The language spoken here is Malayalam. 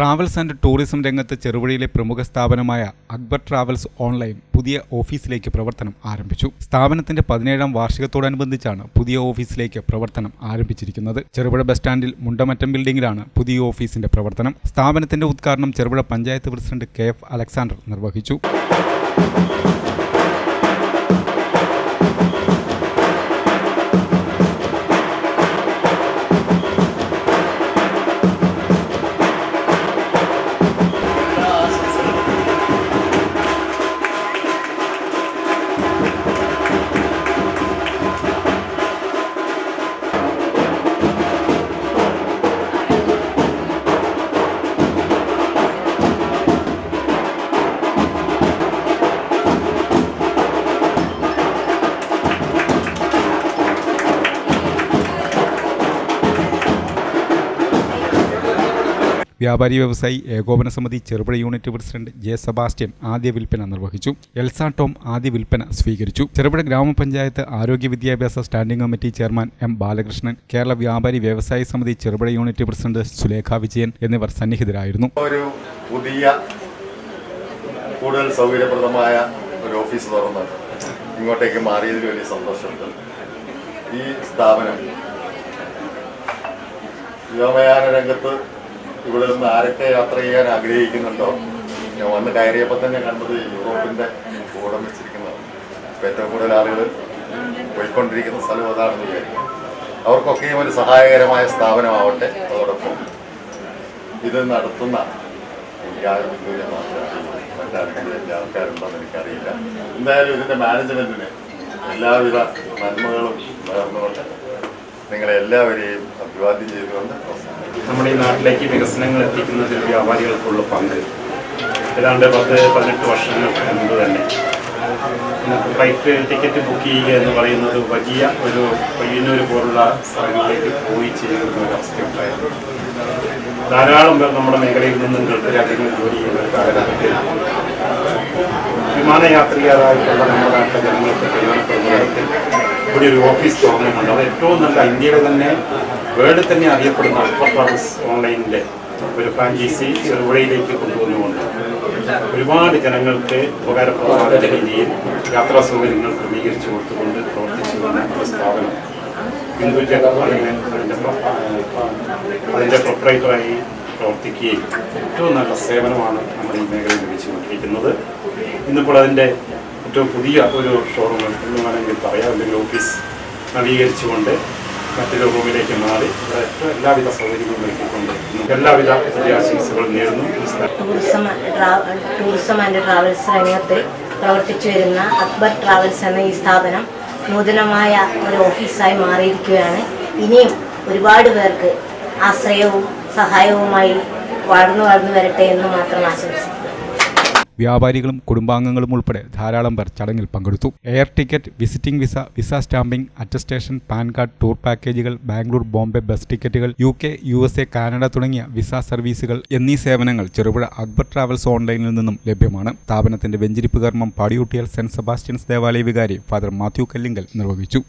ട്രാവൽസ് ആൻഡ് ടൂറിസം രംഗത്ത് ചെറുപുഴയിലെ പ്രമുഖ സ്ഥാപനമായ അക്ബർ ട്രാവൽസ് ഓൺലൈൻ പുതിയ ഓഫീസിലേക്ക് പ്രവർത്തനം ആരംഭിച്ചു. സ്ഥാപനത്തിന്റെ പതിനേഴാം വാർഷികത്തോടനുബന്ധിച്ചാണ് പുതിയ ഓഫീസിലേക്ക് പ്രവർത്തനം ആരംഭിച്ചിരിക്കുന്നത്. ചെറുപുഴ ബസ് സ്റ്റാൻഡിൽ മുണ്ടമറ്റം ബിൽഡിംഗിലാണ് പുതിയ ഓഫീസിന്റെ പ്രവർത്തനം. സ്ഥാപനത്തിന്റെ ഉദ്ഘാടനം Cherupuzha panchayat president K F Alexander നിർവഹിച്ചു. വ്യാപാരി വ്യവസായി ഏകോപന സമിതി Cherupuzha unit president J Sebastian ആദ്യ വിൽപ്പന നിർവഹിച്ചു. എൽസാ ടോം ആദ്യ വിൽപ്പന സ്വീകരിച്ചു. ചെറുപുഴ ഗ്രാമപഞ്ചായത്ത് ആരോഗ്യ വിദ്യാഭ്യാസ standing committee chairman M Balakrishnan Kerala വ്യാപാരി വ്യവസായി സമിതി ചെറുപുഴ യൂണിറ്റ് പ്രസിഡന്റ് സുലേഖ വിജയൻ എന്നിവർ സന്നിഹിതരായിരുന്നു. ഒരു പുതിയ കൂടുതൽ സൗകര്യപ്രദമായ ഒരു ഓഫീസ് തുറന്ന് ഇങ്ങോട്ടേക്ക് മാറിയതിൽ വലിയ സന്തോഷമുണ്ട്. ഈ സ്ഥാപനം വ്യോമയാന രംഗത്ത് ഇവിടെ നിന്ന് ആരൊക്കെ യാത്ര ചെയ്യാൻ ആഗ്രഹിക്കുന്നുണ്ടോ? ഞാൻ വന്ന് കയറിയപ്പോൾ തന്നെ കണ്ടത് യൂറോപ്പിന്റെ ബോർഡം വെച്ചിരിക്കുന്നതാണ് ഇപ്പം ഏറ്റവും കൂടുതൽ ആളുകൾ പോയിക്കൊണ്ടിരിക്കുന്ന സ്ഥലം അതാണെന്ന് വിചാരിക്കും അവർക്കൊക്കെയും ഒരു സഹായകരമായ സ്ഥാപനമാവട്ടെ അതോടൊപ്പം. ഇത് നടത്തുന്ന എല്ലാവിധ നന്മകളും നേർന്നുകൊണ്ട് നിങ്ങളെ എല്ലാവരെയും അഭിവാദ്യം ചെയ്തുകൊണ്ട് അവസാനിപ്പിക്കുന്നു. നമ്മുടെ ഈ നാട്ടിലേക്ക് വികസനങ്ങൾ എത്തിക്കുന്നതിൽ വ്യാപാരികൾക്കുള്ള പങ്ക്. ഏതാണ്ട് പത്ത് പതിനെട്ട് വർഷങ്ങൾക്ക് മുമ്പ് തന്നെ. ഫ്ലൈറ്റ് ടിക്കറ്റ് ബുക്ക് ചെയ്യുക എന്ന് പറയുന്നത് വലിയ ഒരു പയ്യന്നൂർ പോലുള്ള സ്ഥലങ്ങളിലേക്ക് പോയി ചെയ്യുന്ന ഒരു അവസ്ഥയുണ്ടായിരുന്നു. ധാരാളം പേർ നമ്മുടെ മേഖലയിൽ നിന്നും ഗൾഫ് രാജ്യങ്ങളിൽ ജോലി ചെയ്യുന്ന ഒരു കാലഘട്ടത്തിൽ. വിമാനയാത്രികരായിട്ടുള്ള നമ്മുടെ നാട്ടിലെ ജനങ്ങൾക്ക് പ്രയോജനപ്പെടുന്നതായിട്ട് ഇവിടെ ഒരു ഓഫീസ് തുറന്നിട്ടുണ്ട് അത് ഏറ്റവും നല്ല ഇന്ത്യയിലെ തന്നെ വേൾഡിൽ തന്നെ അറിയപ്പെടുന്ന ട്രാവൽസ് ഓൺലൈനിന്റെ ഒരു ഫ്രാഞ്ചൈസി ചെറുപുഴയിലേക്ക് കൊണ്ടുവന്നുകൊണ്ട് ഒരുപാട് ജനങ്ങൾക്ക് ഉപകാരപ്രദമായ രീതിയിൽ യാത്രാ സൗകര്യങ്ങൾ ക്രമീകരിച്ചു കൊടുത്തുകൊണ്ട് പ്രവർത്തിച്ചു വന്ന ഒരു സ്ഥാപനം. ഹിന്ദുജ അതിനെ അതിന്റെ അതിന്റെ പ്രൊപ്പറേറ്ററായി പ്രവർത്തിക്കുകയും ഏറ്റവും നല്ല സേവനമാണ് നമ്മുടെ ഈ മേഖലയിൽ ലഭിച്ചുകൊണ്ടിരിക്കുന്നത്. ഇന്നിപ്പോൾ അതിന്റെ ഏറ്റവും പുതിയ ഒരു ഷോറൂം എന്ന് വേണമെങ്കിൽ പറയാം. അല്ലെങ്കിൽ ഓഫീസ് നവീകരിച്ചുകൊണ്ട് മറ്റൊരു റൂമിലേക്ക് മാറി എല്ലാവിധ സൗകര്യങ്ങളും ഒരുക്കിക്കൊണ്ട് എല്ലാവിധ ആശംസകളും നേരുന്നു. ടൂറിസം ടൂറിസം ആൻഡ് ട്രാവൽസ് രംഗത്ത് പ്രവർത്തിച്ചു വരുന്ന അക്ബർ ട്രാവൽസ് എന്ന ഈ സ്ഥാപനം നൂതനമായ ഒരു ഓഫീസായി മാറിയിരിക്കുകയാണ്. ഇനിയും ഒരുപാട് പേർക്ക് ആശ്രയവും സഹായവുമായി വളർന്നു വളർന്നു വരട്ടെ എന്ന് മാത്രം ആശംസിക്കുന്നു. വ്യാപാരികളും കുടുംബാംഗങ്ങളും ഉൾപ്പെടെ ധാരാളം പേർ ചടങ്ങിൽ പങ്കെടുത്തു. Air ticket visiting visa visa stamping attestation PAN card tour പാക്കേജുകൾ ബാംഗ്ലൂർ ബോംബെ ബസ് ടിക്കറ്റുകൾ U K U S A Canada തുടങ്ങിയ വിസ സർവീസുകൾ എന്നീ സേവനങ്ങൾ ചെറുപുഴ അക്ബർ ട്രാവൽസ് ഓൺലൈനിൽ നിന്നും ലഭ്യമാണ്. സ്ഥാപനത്തിന്റെ വെഞ്ചിരിപ്പ് കർമ്മം പാടിയൂട്ടിയാൽ സെന്റ് സെബാസ്റ്റ്യൻസ് ദേവാലയ വികാരി ഫാദർ മാത്യു കല്ലിങ്കൽ നിർവഹിച്ചു.